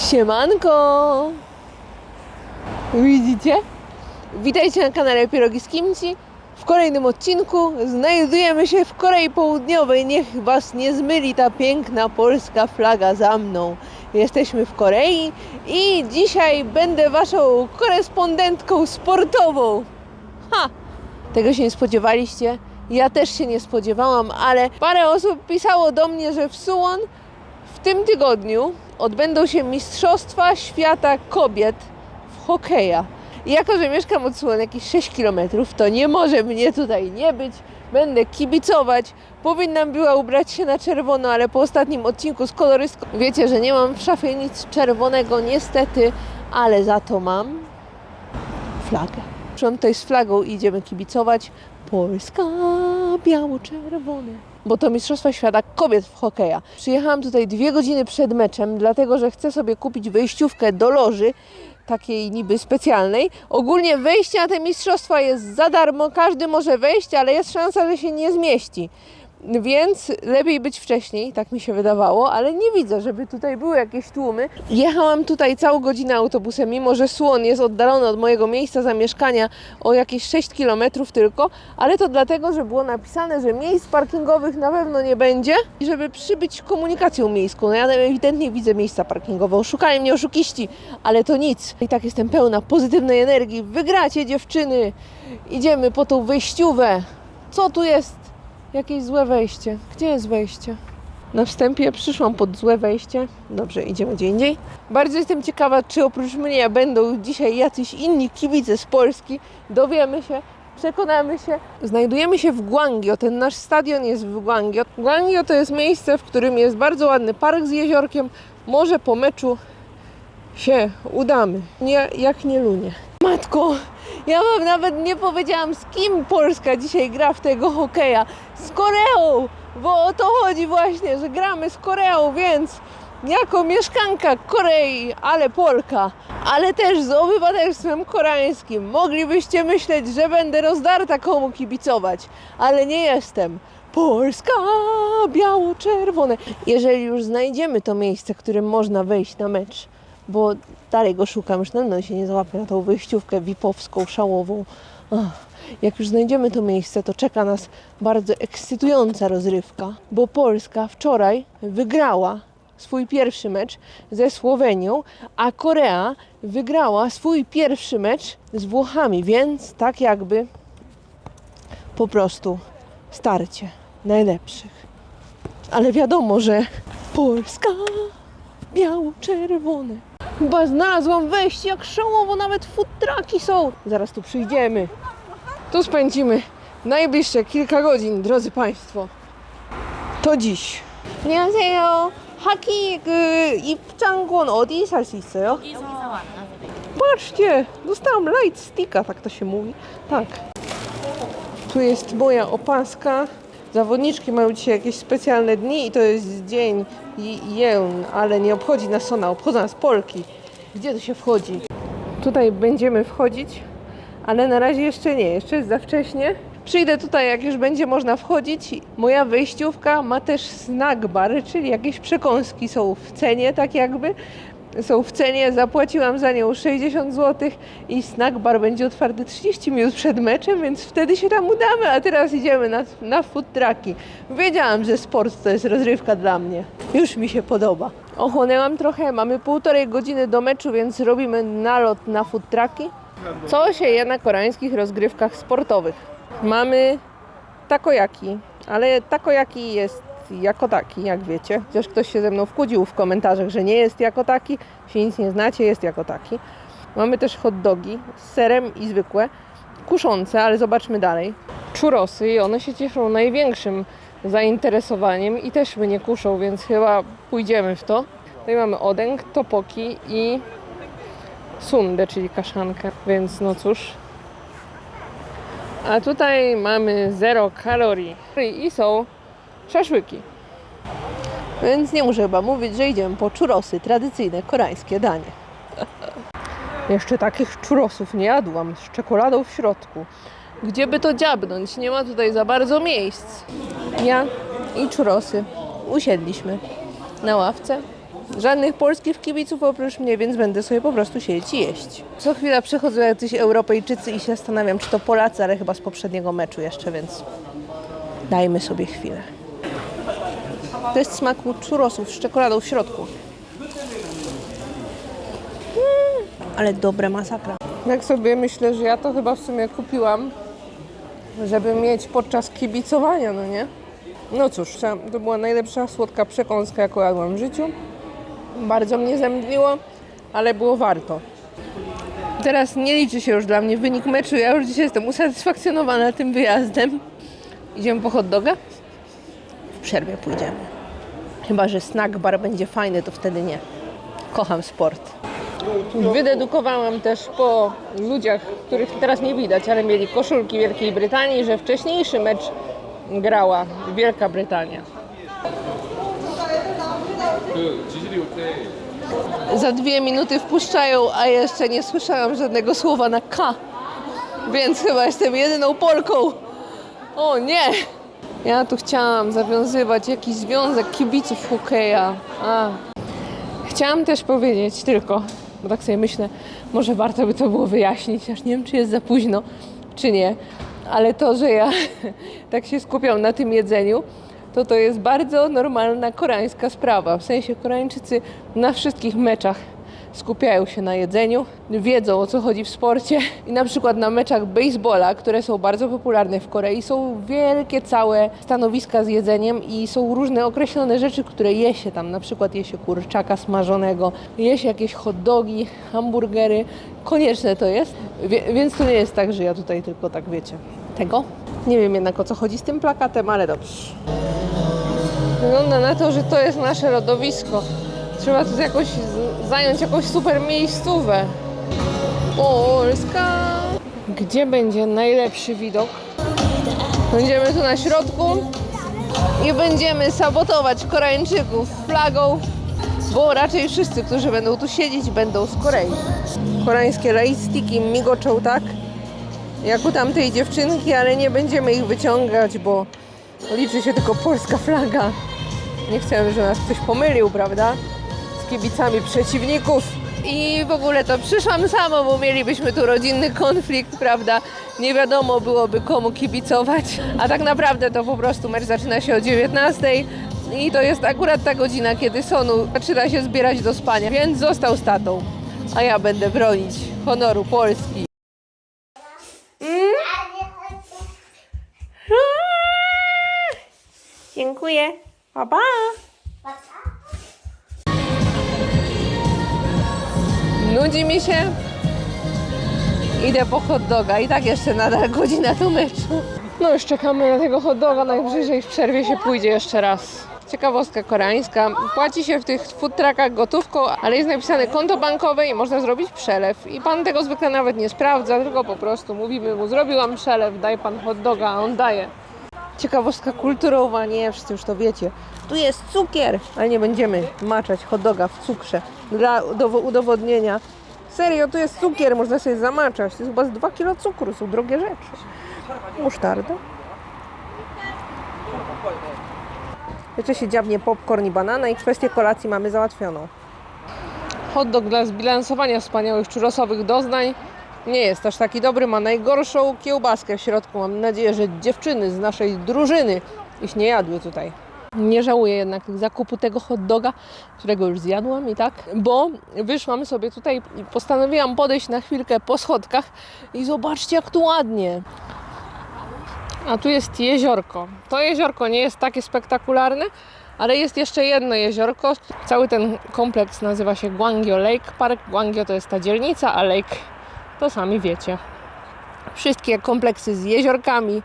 Siemanko! Widzicie? Witajcie na kanale Pierogi z Kimchi. W kolejnym odcinku znajdujemy się w Korei Południowej. Niech Was nie zmyli ta piękna polska flaga za mną. Jesteśmy w Korei i dzisiaj będę Waszą korespondentką sportową. Ha! Tego się nie spodziewaliście? Ja też się nie spodziewałam, ale parę osób pisało do mnie, że w Suwon w tym tygodniu odbędą się Mistrzostwa Świata Kobiet w hokeja. I jako, że mieszkam od Suwon jakieś 6 km, to nie może mnie tutaj nie być. Będę kibicować. Powinnam była ubrać się na czerwono, ale po ostatnim odcinku z kolorystką wiecie, że nie mam w szafie nic czerwonego niestety, ale za to mam flagę. Przyszłam tutaj z flagą i idziemy kibicować. Polska biało-czerwone. Bo to Mistrzostwa Świata kobiet w hokeja. Przyjechałam tutaj dwie godziny przed meczem, dlatego że chcę sobie kupić wejściówkę do loży, takiej niby specjalnej. Ogólnie wejście na te mistrzostwa jest za darmo, każdy może wejść, ale jest szansa, że się nie zmieści. Więc lepiej być wcześniej, tak mi się wydawało, ale nie widzę, żeby tutaj były jakieś tłumy. Jechałam tutaj całą godzinę autobusem, mimo że Słon jest oddalony od mojego miejsca zamieszkania o jakieś 6 km tylko, ale to dlatego, że było napisane, że miejsc parkingowych na pewno nie będzie i żeby przybyć komunikacją miejską. No ja ewidentnie widzę miejsca parkingowe. Oszukali mnie oszukiści, ale to nic. I tak jestem pełna pozytywnej energii. Wygracie dziewczyny! Idziemy po tą wejściówę. Co tu jest? Jakieś złe wejście. Gdzie jest wejście? Na wstępie przyszłam pod złe wejście. Dobrze, idziemy gdzie indziej. Bardzo jestem ciekawa, czy oprócz mnie będą dzisiaj jacyś inni kibice z Polski. Dowiemy się, przekonamy się. Znajdujemy się w Gwangio. Ten nasz stadion jest w Gwangio. Gwangio to jest miejsce, w którym jest bardzo ładny park z jeziorkiem. Może po meczu się udamy. Nie, jak nie lunie. Matko, ja wam nawet nie powiedziałam, z kim Polska dzisiaj gra w tego hokeja. Z Koreą! Bo o to chodzi właśnie, że gramy z Koreą, więc jako mieszkanka Korei, ale Polka, ale też z obywatelstwem koreańskim, moglibyście myśleć, że będę rozdarta komu kibicować, ale nie jestem. Polska biało-czerwone. Jeżeli już znajdziemy to miejsce, którym można wejść na mecz, bo dalej go szukam, już na pewno się nie załapię na tą wyjściówkę wipowską, szałową. Jak już znajdziemy to miejsce, to czeka nas bardzo ekscytująca rozrywka, bo Polska wczoraj wygrała swój pierwszy mecz ze Słowenią, a Korea wygrała swój pierwszy mecz z Włochami, więc tak jakby po prostu starcie najlepszych. Ale wiadomo, że Polska biało-czerwone. Chyba znalazłam wejście jak szałowo, nawet food trucki są. Zaraz tu przyjdziemy. Tu spędzimy najbliższe kilka godzin, drodzy Państwo. To dziś. 안녕하세요. 하키 그 입장권 어디 살 수 있어요? 여기서 만나서 Patrzcie, dostałam light sticka, tak to się mówi. Tak. Tu jest moja opaska. Zawodniczki mają dzisiaj jakieś specjalne dni i to jest dzień Jeun, ale nie obchodzi nas ona, obchodzą nas Polki. Gdzie to się wchodzi? Tutaj będziemy wchodzić, ale na razie jeszcze nie, jeszcze jest za wcześnie. Przyjdę tutaj, jak już będzie można wchodzić. Moja wejściówka ma też snack bar, czyli jakieś przekąski są w cenie, tak jakby. Są w cenie, zapłaciłam za nią 60 zł i snack bar będzie otwarty 30 minut przed meczem, więc wtedy się tam udamy, a teraz idziemy na, na food trucki. Wiedziałam, że sport to jest rozrywka dla mnie. Już mi się podoba. Ochłonęłam trochę, mamy półtorej godziny do meczu, więc robimy nalot na food trucki. Co się je na koreańskich rozgrywkach sportowych? Mamy takoyaki, ale takoyaki jest jako taki, jak wiecie. Chociaż ktoś się ze mną wkudził w komentarzach, że nie jest jako taki, się nic nie znacie, jest jako taki. Mamy też hot dogi z serem i zwykłe, kuszące, ale zobaczmy dalej. Churosy i one się cieszą największym zainteresowaniem i też mnie kuszą, więc chyba pójdziemy w to. Tutaj mamy odęg, topoki i sundę, czyli kaszankę, więc no cóż. A tutaj mamy zero kalorii i są szaszłyki. Więc nie muszę chyba mówić, że idziemy po czurosy, tradycyjne koreańskie danie. Jeszcze takich czurosów nie jadłam, z czekoladą w środku. Gdzie by to dziabnąć? Nie ma tutaj za bardzo miejsc. Ja i czurosy usiedliśmy na ławce Żadnych polskich kibiców oprócz mnie, więc będę sobie po prostu siedzieć i jeść. Co chwila przychodzą jacyś Europejczycy i się zastanawiam, czy to Polacy, ale chyba z poprzedniego meczu jeszcze, więc dajmy sobie chwilę. To jest smaku churrosów z czekoladą w środku. Mm, ale dobre masakra. Jak sobie myślę, że ja to chyba w sumie kupiłam, żeby mieć podczas kibicowania, no nie? No cóż, to była najlepsza słodka przekąska, jaką jadłam w życiu. Bardzo mnie zemdliło, ale było warto. Teraz nie liczy się już dla mnie wynik meczu. Ja już dzisiaj jestem usatysfakcjonowana tym wyjazdem. Idziemy po hot doga? W przerwie pójdziemy. Chyba, że snack bar będzie fajny, to wtedy nie. Kocham sport. Wydedukowałam też po ludziach, których teraz nie widać, ale mieli koszulki Wielkiej Brytanii, że wcześniejszy mecz grała Wielka Brytania. Za dwie minuty wpuszczają, a jeszcze nie słyszałam żadnego słowa na K. Więc chyba jestem jedyną Polką. O nie! Ja tu chciałam zawiązywać jakiś związek kibiców hokeja. A. Chciałam też powiedzieć tylko, bo tak sobie myślę, może warto by to było wyjaśnić, aż nie wiem, czy jest za późno, czy nie, ale to, że ja tak się skupiam na tym jedzeniu, to to jest bardzo normalna koreańska sprawa. W sensie Koreańczycy na wszystkich meczach skupiają się na jedzeniu, wiedzą o co chodzi w sporcie i na przykład na meczach baseballa, które są bardzo popularne w Korei, są wielkie całe stanowiska z jedzeniem i są różne określone rzeczy, które je się tam, na przykład je się kurczaka smażonego, je się jakieś hot dogi, hamburgery, konieczne to jest, Wie, więc to nie jest tak, że ja tutaj tylko tak wiecie tego. Nie wiem jednak o co chodzi z tym plakatem, ale dobrze. Wygląda na to, że to jest nasze lodowisko. Trzeba tu jakoś zająć jakąś super miejscówę. Polska! Gdzie będzie najlepszy widok? Będziemy tu na środku i będziemy sabotować Koreańczyków flagą, bo raczej wszyscy, którzy będą tu siedzieć, będą z Korei. Koreańskie rajstiki migoczą tak, jak u tamtej dziewczynki, ale nie będziemy ich wyciągać, bo liczy się tylko polska flaga. Nie chcemy, żeby nas ktoś pomylił, prawda? Kibicami przeciwników. I w ogóle to przyszłam sama, bo mielibyśmy tu rodzinny konflikt, prawda? Nie wiadomo byłoby komu kibicować. A tak naprawdę to po prostu mecz zaczyna się o 19 i to jest akurat ta godzina, kiedy Sonu zaczyna się zbierać do spania, więc został z tatą. A ja będę bronić honoru Polski. Dziękuję. Pa, pa. Nudzi mi się. Idę po hot doga i tak jeszcze nadal godzina do meczu. No już czekamy na tego hot doga, najwyżej w przerwie się pójdzie jeszcze raz. Ciekawostka koreańska. Płaci się w tych food truckach gotówką, ale jest napisane konto bankowe i można zrobić przelew. I pan tego zwykle nawet nie sprawdza, tylko po prostu mówimy mu, zrobiłam przelew, daj pan hot doga, a on daje. Ciekawostka kulturowa, nie, wszyscy już to wiecie. Tu jest cukier, ale nie będziemy maczać hot doga w cukrze dla udowo- udowodnienia. Serio, tu jest cukier, można sobie zamaczać. To jest chyba z 2 kg cukru, są drogie rzeczy. Musztarda. Jeszcze się dziabnie popcorn i banana i kwestię kolacji mamy załatwioną. Hot dog dla zbilansowania wspaniałych churrosowych doznań nie jest aż taki dobry, ma najgorszą kiełbaskę w środku. Mam nadzieję, że dziewczyny z naszej drużyny ich nie jadły tutaj. Nie żałuję jednak zakupu tego hot doga, którego już zjadłam i tak, bo wyszłam sobie tutaj i postanowiłam podejść na chwilkę po schodkach i zobaczcie jak tu ładnie. A tu jest jeziorko. To jeziorko nie jest takie spektakularne, ale jest jeszcze jedno jeziorko. Cały ten kompleks nazywa się Gwangyo Lake Park. Gwangyo to jest ta dzielnica, a Lake to sami wiecie. Wszystkie kompleksy z jeziorkami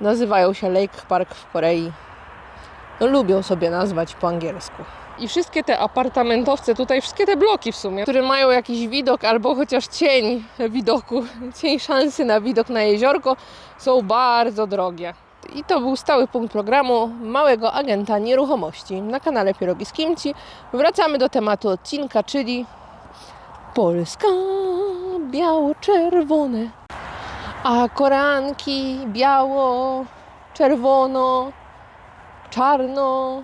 nazywają się Lake Park w Korei. No, lubią sobie nazwać po angielsku. I wszystkie te apartamentowce tutaj, wszystkie te bloki w sumie, które mają jakiś widok albo chociaż cień widoku, cień szansy na widok na jeziorko, są bardzo drogie. I to był stały punkt programu małego agenta nieruchomości na kanale Pierogi z Kimci. Wracamy do tematu odcinka, czyli Polska biało-czerwone, a koranki biało, czerwono, czarno,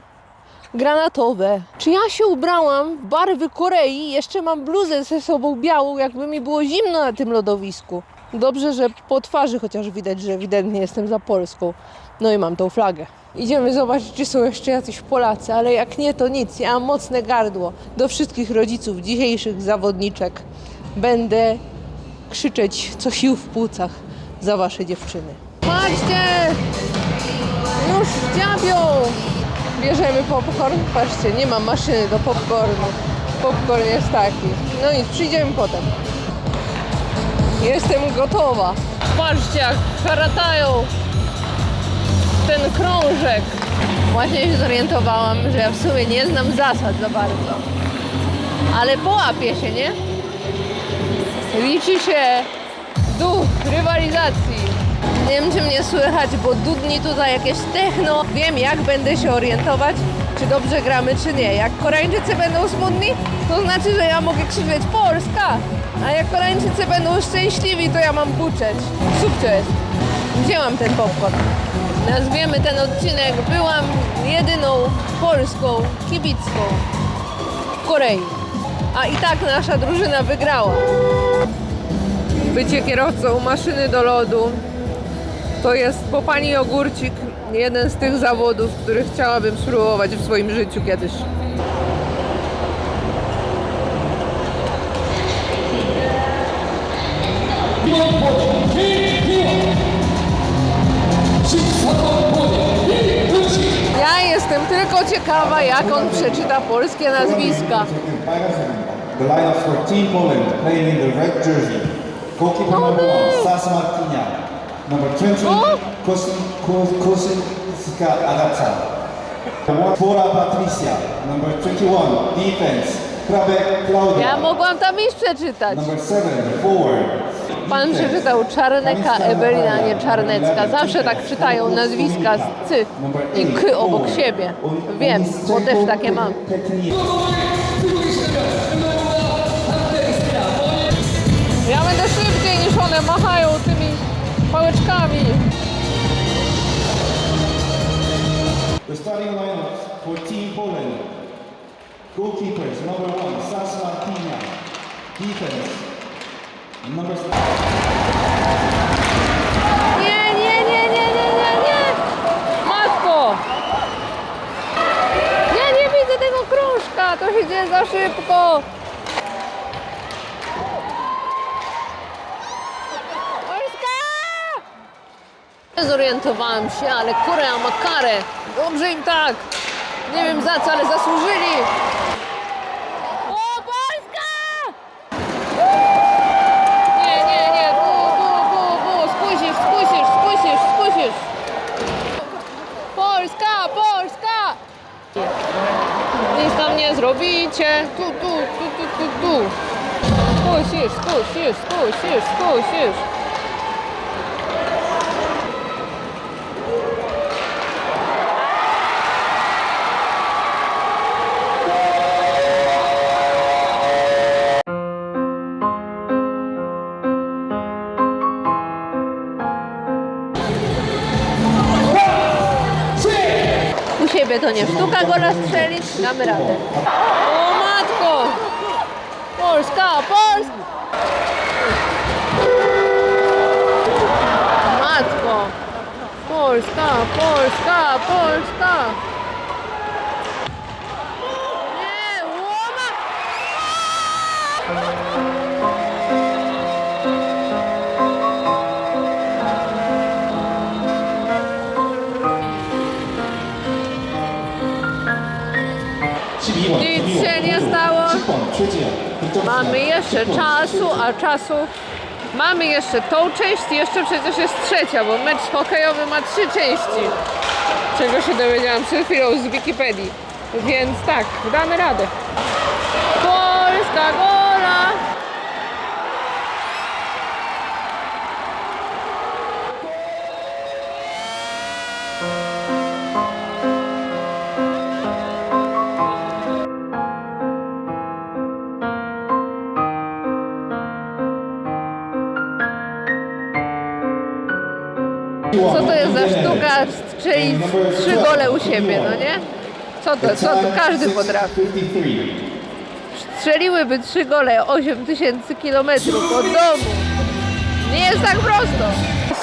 granatowe. Czy ja się ubrałam w barwy Korei? Jeszcze mam bluzę ze sobą białą, jakby mi było zimno na tym lodowisku. Dobrze, że po twarzy chociaż widać, że ewidentnie jestem za Polską. No i mam tą flagę. Idziemy zobaczyć, czy są jeszcze jacyś Polacy, ale jak nie, to nic. Ja mam mocne gardło. Do wszystkich rodziców dzisiejszych zawodniczek będę krzyczeć co sił w płucach za wasze dziewczyny. Patrzcie! Już dziabią! Bierzemy popcorn. Patrzcie, nie ma maszyny do popcornu. Popcorn jest taki. No nic, przyjdziemy potem. Jestem gotowa. Patrzcie, jak haratają ten krążek. Właśnie się zorientowałam, że ja w sumie nie znam zasad za bardzo. Ale połapię się, nie? Liczy się duch rywalizacji. Nie wiem, czy mnie słychać, bo dudni tutaj jakieś techno. Wiem, jak będę się orientować, czy dobrze gramy, czy nie. Jak Koreańczycy będą smutni, to znaczy, że ja mogę krzyczeć Polska. A jak Koreańczycy będą szczęśliwi, to ja mam buczeć. Jest. Wzięłam ten popcorn. Nazwiemy ten odcinek Byłam jedyną polską kibicką w Korei. A i tak nasza drużyna wygrała. Bycie kierowcą maszyny do lodu to jest po pani ogórcik jeden z tych zawodów, których chciałabym spróbować w swoim życiu kiedyś. Ja jestem tylko ciekawa, jak on przeczyta polskie nazwiska. The Poland playing in the red jersey. Goalkeeper number one, Sas. Number 20, Oh. Kosin, Ko- Kosinska Agata. Fora Patricia. Number 21, defense, Krabek Claudia. Ja mogłam tam iść przeczytać. Number 7, forward. Pan przeczytał Czarneka, Ewelina, nie Czarnecka. Zawsze tak czytają nazwiska z cy i k obok siebie. Wiem, bo też takie mam. Ja będę szybciej niż one machają tymi pałeczkami. The starting lineups for Team Poland. Goalkeepers, number one, Sas Martinia. Defense, number Nie, nie, nie, nie, nie, nie, nie! Matko! Ja nie widzę tego krążka, to się dzieje za szybko. Polska! Zorientowałam się, ale Korea ma karę. Dobrze im tak. Nie wiem za co, ale zasłużyli. O, Polska! Nie, nie, nie, bu, bu, bu, bu, skusisz, skusisz, skusisz, skusisz. Polska, Polska! Nic tam nie zrobicie. Tu, tu, tu, tu, tu, tu. Skusisz, skusisz, skusisz. U siebie to nie sztuka gola strzelić, damy radę. O matko! Polska, Polska! Matko! Polska, Polska, Polska! Mamy jeszcze czasu, a czasu mamy jeszcze tą część i jeszcze przecież jest trzecia, bo mecz hokejowy ma trzy części. Czego się dowiedziałam przed chwilą z Wikipedii. Więc tak, damy radę. Polska gola! Siebie, no nie? Co to, co to każdy potrafi. 6:53. Strzeliłyby trzy gole 8 tysięcy kilometrów od domu. Nie jest tak prosto.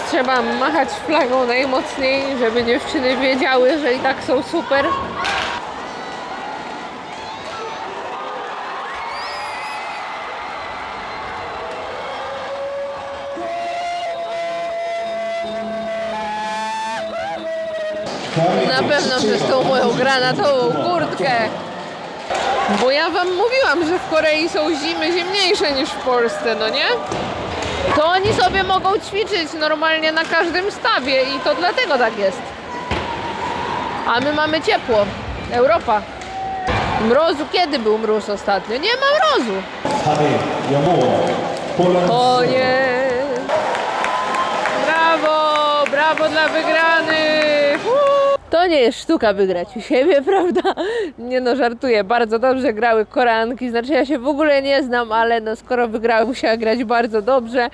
Trzeba machać flagą najmocniej, żeby dziewczyny wiedziały, że i tak są super. Pewno przez tą moją granatową kurtkę. Bo ja wam mówiłam, że w Korei są zimy zimniejsze niż w Polsce, no nie? To oni sobie mogą ćwiczyć normalnie na każdym stawie i to dlatego tak jest. A my mamy ciepło. Europa. Mrozu, kiedy był mróz ostatnio? Nie ma mrozu. O nie! Brawo! Brawo dla wygranych! To nie jest sztuka wygrać u siebie, prawda? Nie no, żartuję. Bardzo dobrze grały Koreanki. Znaczy ja się w ogóle nie znam, ale no skoro wygrały, musiała grać bardzo dobrze.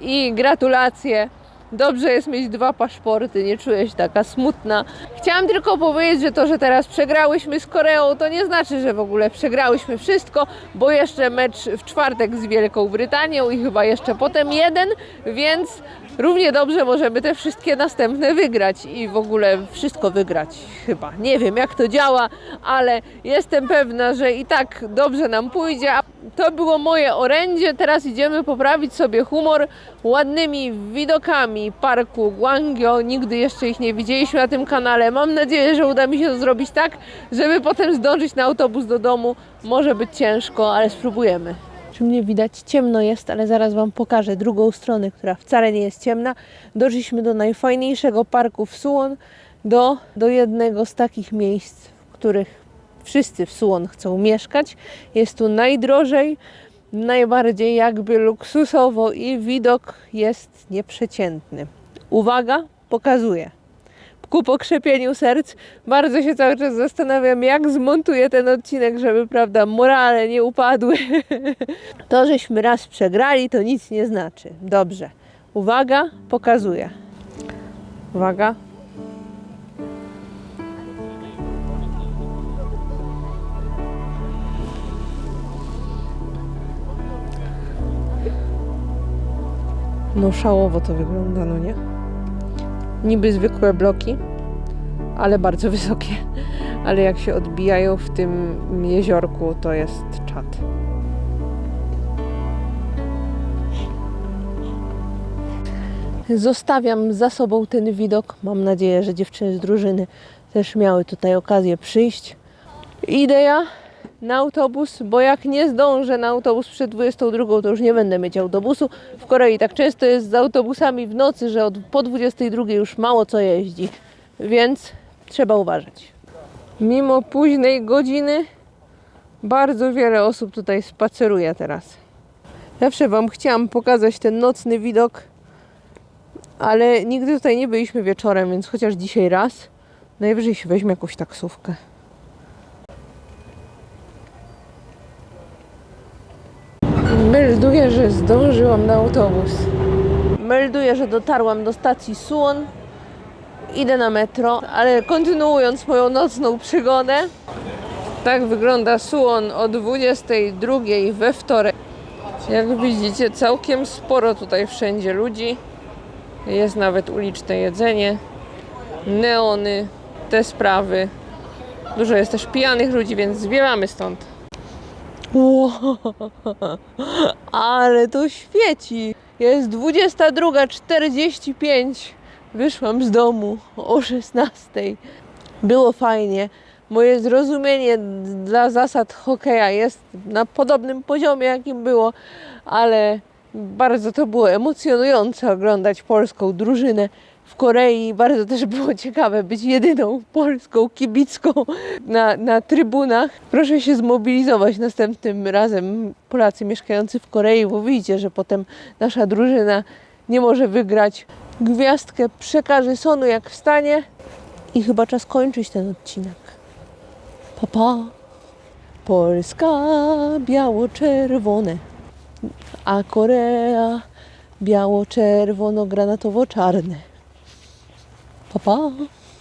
I gratulacje. Dobrze jest mieć dwa paszporty, nie czuję się taka smutna. Chciałam tylko powiedzieć, że to, że teraz przegrałyśmy z Koreą, to nie znaczy, że w ogóle przegrałyśmy wszystko, bo jeszcze mecz w czwartek z Wielką Brytanią i chyba jeszcze potem jeden, więc równie dobrze możemy te wszystkie następne wygrać i w ogóle wszystko wygrać chyba. Nie wiem jak to działa, ale jestem pewna, że i tak dobrze nam pójdzie. To było moje orędzie, teraz idziemy poprawić sobie humor ładnymi widokami parku Gwangyo. Nigdy jeszcze ich nie widzieliśmy na tym kanale. Mam nadzieję, że uda mi się to zrobić tak, żeby potem zdążyć na autobus do domu. Może być ciężko, ale spróbujemy. Czy mnie widać? Ciemno jest, ale zaraz Wam pokażę drugą stronę, która wcale nie jest ciemna. Doszliśmy do najfajniejszego parku w Suwon, do, do jednego z takich miejsc, w których wszyscy w Suwon chcą mieszkać. Jest tu najdrożej, najbardziej jakby luksusowo i widok jest nieprzeciętny. Uwaga, pokazuję. Ku pokrzepieniu serc bardzo się cały czas zastanawiam, jak zmontuję ten odcinek, żeby, prawda, morale nie upadły. To, żeśmy raz przegrali, to nic nie znaczy. Dobrze. Uwaga, pokazuję. Uwaga. No szałowo to wygląda, no nie? Niby zwykłe bloki, ale bardzo wysokie. Ale jak się odbijają w tym jeziorku, to jest czad. Zostawiam za sobą ten widok. Mam nadzieję, że dziewczyny z drużyny też miały tutaj okazję przyjść. Idę ja na autobus, bo jak nie zdążę na autobus przed 22, to już nie będę mieć autobusu. W Korei tak często jest z autobusami w nocy, że od, po 22 już mało co jeździ, więc trzeba uważać. Mimo późnej godziny bardzo wiele osób tutaj spaceruje teraz. Zawsze Wam chciałam pokazać ten nocny widok, ale nigdy tutaj nie byliśmy wieczorem, więc chociaż dzisiaj raz, najwyżej się weźmie jakąś taksówkę. Melduję, że zdążyłam na autobus. Melduję, że dotarłam do stacji Suwon. Idę na metro, ale kontynuując moją nocną przygodę. Tak wygląda Suwon o 22 we wtorek. Jak widzicie, całkiem sporo tutaj wszędzie ludzi. Jest nawet uliczne jedzenie, neony, te sprawy. Dużo jest też pijanych ludzi, więc zwiewamy stąd. Wow, ale to świeci. Jest 22.45. Wyszłam z domu o 16. Było fajnie. Moje zrozumienie dla zasad hokeja jest na podobnym poziomie, jakim było, ale bardzo to było emocjonujące oglądać polską drużynę w Korei. Bardzo też było ciekawe być jedyną polską kibicką na, na trybunach. Proszę się zmobilizować następnym razem, Polacy mieszkający w Korei, bo widzicie, że potem nasza drużyna nie może wygrać. Gwiazdkę przekaże Sonu jak wstanie i chyba czas kończyć ten odcinek. Pa, pa. Polska biało-czerwone, a Korea biało-czerwono-granatowo-czarne. Pa, pa.